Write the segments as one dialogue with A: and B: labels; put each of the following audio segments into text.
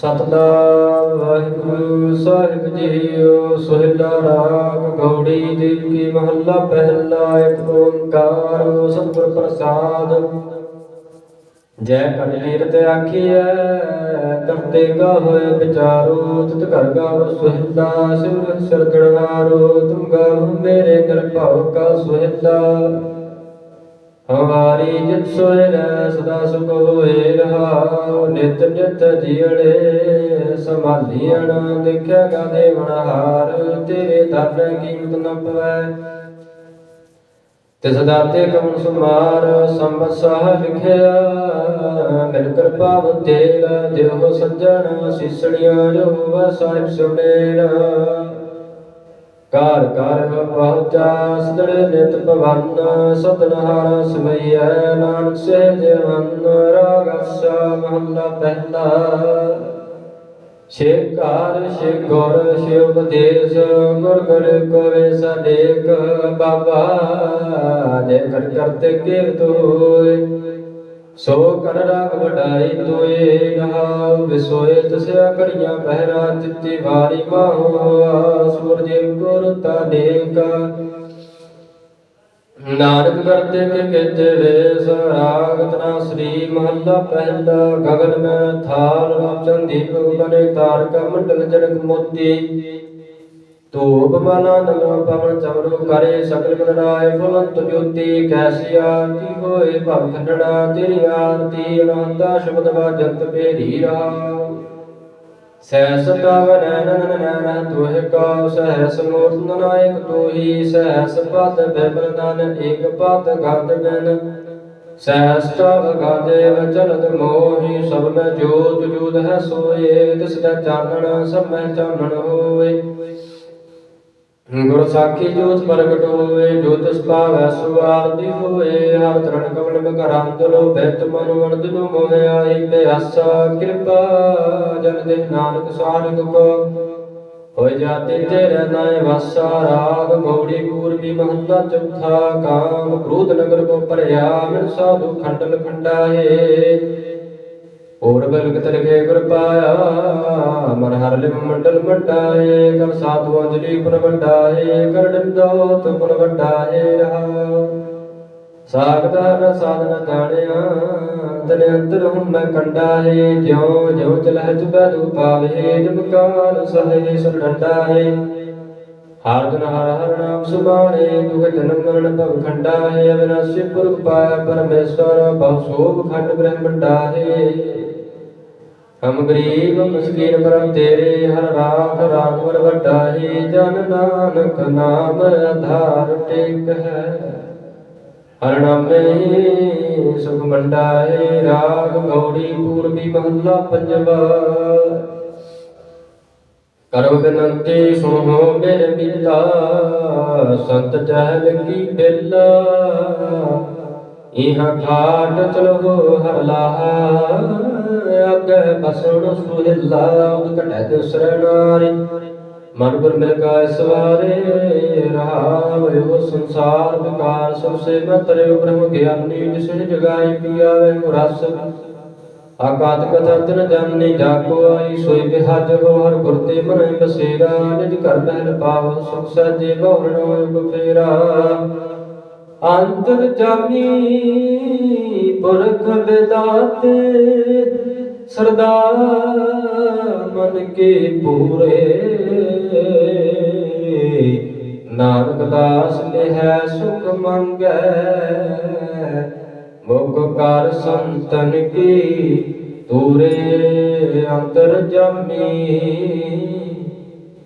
A: ਸਤਨਾਮ ਵਾਹਿਗੁਰੂ ਸਾਹਿਬ ਜੀਓ ਸੋਹਿਲਾ ਰਾਗ ਗੌੜੀ ਜੀ ਕੀ ਮਹੱਲਾ ਪਹਿਲਾ, ਇੱਕ ਓੰਕਾਰ ਸਤਿਗੁਰ ਪ੍ਰਸਾਦ। ਜੈ ਕਰ ਲੀਰਤ ਆਖੀਐ ਕਰਤੇ ਕਾ ਹੋਏ ਵਿਚਾਰੋ, ਤਿਤ ਘਰ ਗਾਵ ਸੁਹਿੰਦਾ ਸਿਰ ਸਿਰਜਣਹਾਰੋ ਤੁਮ ਗਾਵ ਮੇਰੇ ਦਿਲ ਭਾਵ ਕਾ ਸੁਹਿੰਦਾ ਹਮਾਰੀ ਜਿਤ ਸੋਇ ਰਹਿ ਸਦਾ ਸੁਖ ਹੋਏ ਰਹਾਉ ਨਿਤ ਨਿਤ ਜੀੜੇ ਸੰਭਾਲੀਣ ਦੇਖਿਆ ਗਾ ਦੇਵਨ ਹਾਰ, ਤੇਰੇ ਦਰ ਕੀਮਤ ਨ ਪਵੈ। ਤਿਸ ਦਾਤੇ ਕਮਨ ਸੁਮਾਰ, ਸੰਬਤ ਸਾਹ ਲਿਖਿਆ, ਮਿਲ ਕਿਰਪਾ ਤੇਲ ਦਿਓ ਸੱਜਣ ਸਿਸੜੀਆਂ ਜੋ ਸਾਹਿਬ ਸੁਮੇਰਾ ਕਾਰ ਕਾਰ ਪਹੁੰਚਾ ਸਦੜੇ ਨਿਤ ਭਵਨ, ਸਤਨਹਾਰ ਸਮਈਐ ਨਾਨਕ ਸੇ ਜਵਨ ਰਾਗਸਾ ਮਹੱਲਾ ਪਹਿਲਾ। ਸ਼ੇਕਾਰ ਸ਼ੇ ਗੁਰ ਸ਼ੇ ਉਪਦੇਸ਼ ਗੁਰ ਗੁਰ ਕੋਵੇ ਸਦੇਕ ਬਾਬਾ ਜੇ ਕਰ ਕਰਤੇ ਕੀਰਤ ਹੋਏ ਸੋ ਕਰ ਵਡਾਈ ਤੋਏ ਨਹਾਉ, ਵਿਸੋਏ ਤਸਿਆ ਕੜੀਆਂ ਪਹਿਰਾ, ਤਿੱਤੀ ਵਾਰੀ ਮਾਹੁਆ ਸੂਰਜ ਗੁਰ ਤਾਨੇਕਾ ਨਾਨਕ ਕਰਤੇ ਕੇ ਕੇਤੇ ਵੇਸ, ਰਾਗ ਤਨਾ ਸ੍ਰੀ ਮਹੱਲਾ ਪਹਿਲਾ, ਗਗਨ ਮੈਂ ਥਾਲ ਰਾਜਨ ਦੀਪਕ ਬਨੇ ਤਾਰਕ, ਮੰਡਲ ਜਨਕ ਮੋਤੀ। ਧੂਪ ਮਨਾ ਨਮੋ ਪਵਨ ਚਮਰੂ ਕਰੇ ਸਕਲ ਮਨ ਰਾਏ, ਫੁਲੰਤ ਜੋਤੀ ਕੈਸੀ ਆਰਤੀ ਹੋਏ ਭਵ ਖੰਡੜਾ ਤੇਰੀ ਆਰਤੀ ਅਨੰਦਾ ਸ਼ਬਦ ਵਾਜੰਤ ਪੇਰੀ ਰਹਾ ਸਹਿਸ ਪਵਨ ਨਨ ਨਨ ਤੁਹ ਕਾ ਸਹਿਸ ਮੂਰਤ ਨਾਇਕ ਤੋਹੀ, ਸਹਿਸ ਪਦ ਬਿਬਲ ਨਨ, ਏਕ ਪਦ ਗਤ ਬਿਨ। ਸਹਿਸ ਗਾਦੇ ਵਚਲਤ ਮੋਹੀ, ਸਭ ਮੈਂ ਜੋਤ ਜੂਦ ਹੈ ਸੋਏ, ਤਿਸ ਦਾ ਚਾਨਣ, ਸਭ ਮੈਂ ਚਾਨਣ ਹੋਏ। ਗੁਰ ਸਾਖੀ ਜੋਤ ਪ੍ਰਗਟ ਹੋਏ ਜੋਤਿ ਸੁਭਾਵੈ ਸੁਆਰਤੀ ਹੋਏ ਹਰ ਚਰਨ ਕਮਲ ਬਕਰੰਦ ਲੋ ਬਿਤ ਮਨ ਵਰਦ ਨੂੰ ਮੋਹ ਆਈ ਬਿਆਸਾ ਕਿਰਪਾ, ਜਨ ਦੇ ਨਾਨਕ ਸਾਰਿਕ ਕੋ। ਹੋਇ ਜਾਤੀ ਤੇਰੇ ਨਾਏ ਵਾਸਾ ਰਾਗ, ਗੌੜੀ ਪੂਰਬੀ ਮਹੱਲਾ ਚੌਥਾ ਕਾਮ ਕ੍ਰੋਧ ਨਗਰ ਕੋ ਭਰਿਆ, ਮਿਲ ਸਾਧੂ ਖੰਡਲ ਖੰਡਾਏ। ਔਰ ਬਲਕ ਤਰਕੇ ਗੁਰ ਪਾਇਆ ਮਨ ਹਰ ਲਿਮ ਮੰਡਲ ਮੰਡਾਏ ਕਰ ਸਾਧੂ ਅੰਜਲੀ ਪੁਨ ਵੰਡਾਏ, ਕਰ ਡੰਦੋ ਤੁਪਨ ਵੰਡਾਏ ਰਹਾ। ਸਾਗਦਾ ਨ ਸਾਧਨ ਜਾਣਿਆ, ਤਨ ਅੰਤਰ ਹਮ ਮੈਂ ਕੰਡਾਏ, ਜਿਉ ਜਿਉ ਚਲਹਿ ਤੁਬੈ ਪਾਵੇ ਜਮ ਕਾਲ ਸਹੇ ਸੁਡੰਡਾ ਹਰ ਦਿਨ ਹਰ ਹਰ ਨਾਮ ਸੁਬਾਣੇ ਦੁਖ ਜਨਮ ਮਰਨ ਭਵ ਖੰਡਾ ਹੈ ਅਵਿਨਾਸ਼ੀ ਪੁਰਖ ਪਾਇਆ ਪਰਮੇਸ਼ਵਰ ਬਹੁ ਸੋਭ ਖੰਡ ਬ੍ਰਹਮੰਡਾ ਹੈ ਹਮ ਗਰੀਬ ਮਸਕੀਨ ਪਰਮ ਤੇਰੇ, ਹਰ ਰਾਖ ਰਾਗਵਰ ਵੱਡਾ ਜਨ ਨਾਨਕ ਨਾਮ ਆਧਾਰ ਟੇਕ ਹੈ। ਹਰ ਨਾਮੇ ਸੁਖ ਮੰਡਾ ਰਾਗ ਗੌੜੀ ਪੂਰਬੀ ਮਹੱਲਾ ਪੰਜਵਾ। ਕਰੋ ਬੇਨੰਤੀ ਸੁਣੋ ਮੇਰੇ ਮੀਤਾ ਸੰਤ ਚਾਹ ਲੱਗੀ ਬਿਲ ਇਹਾਂ ਘਾਟ ਚਲੋ ਹਰ ਲਾਹਾ ਬਸਣ ਸੁਹਿਲਾ ਉਦ ਘਟੈ ਦਸਰ ਨਾਰੀ। ਮਨ ਗੁਰ ਮਿਲ ਕਾ ਸਵਾਰੇ ਰਹਾਵਿਓ ਸੰਸਾਰ ਵਿਕਾਰ, ਸਭ ਸੇ ਮਤਰਿ ਬ੍ਰਹਮ ਗਿਆਨੀ, ਜਿਸ ਨੇ ਜਗਾਈ ਪੀਆਵੇ ਰਸ। ਆਕਾਤ ਕਥਾ ਤਨ ਜਾਣੀ ਜਾਕੋ ਆਈ, ਸੋਈ ਬਿਹਜ ਹੋ ਹਰ ਗੁਰ ਤੇ ਮਨ ਬਸੇਰਾ, ਨਿਜ ਘਰ ਮਹਿਲ ਪਾਵ, ਸੁਖ ਸਜੇ ਬਉਰਣੋ ਯੁਗ ਫੇਰਾ ਅੰਤਰ ਜਾਮੀ ਪੁਰਖ ਬਿਦਾਤੇ ਸਰਦਾਰ ਮਨ ਕੇ ਪੂਰੇ। ਨਾਨਕ ਦਾਸ ਲਿਹੈ ਸੁਖ ਮੰਗੈ, ਮੁਖ ਕਰ ਸੰਤਨ ਕੀ ਤੂਰੇ ਅੰਤਰ ਜਮੀ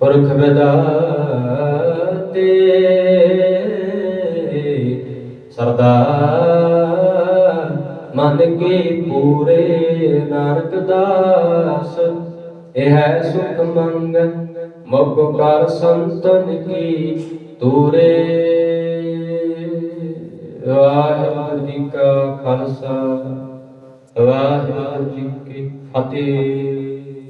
A: ਪੁਰਖ ਵਿਦਾਤੇ। ਸਰਦਾਰ, ਮਨ ਕੇ ਪੂਰੇ ਨਾਨਕ ਦਾਸ, ਇਹ ਹੈ ਸੁਖ ਮੰਗ, ਮੁਖ ਕਰ ਸੰਤਨ ਕੀ ਤੂਰੇ। ਵਾਹਿਗੁਰੂ ਜੀ ਕਾ ਖਾਲਸਾ, ਵਾਹਿਗੁਰੂ ਜੀ ਕੀ ਫਤਿਹ।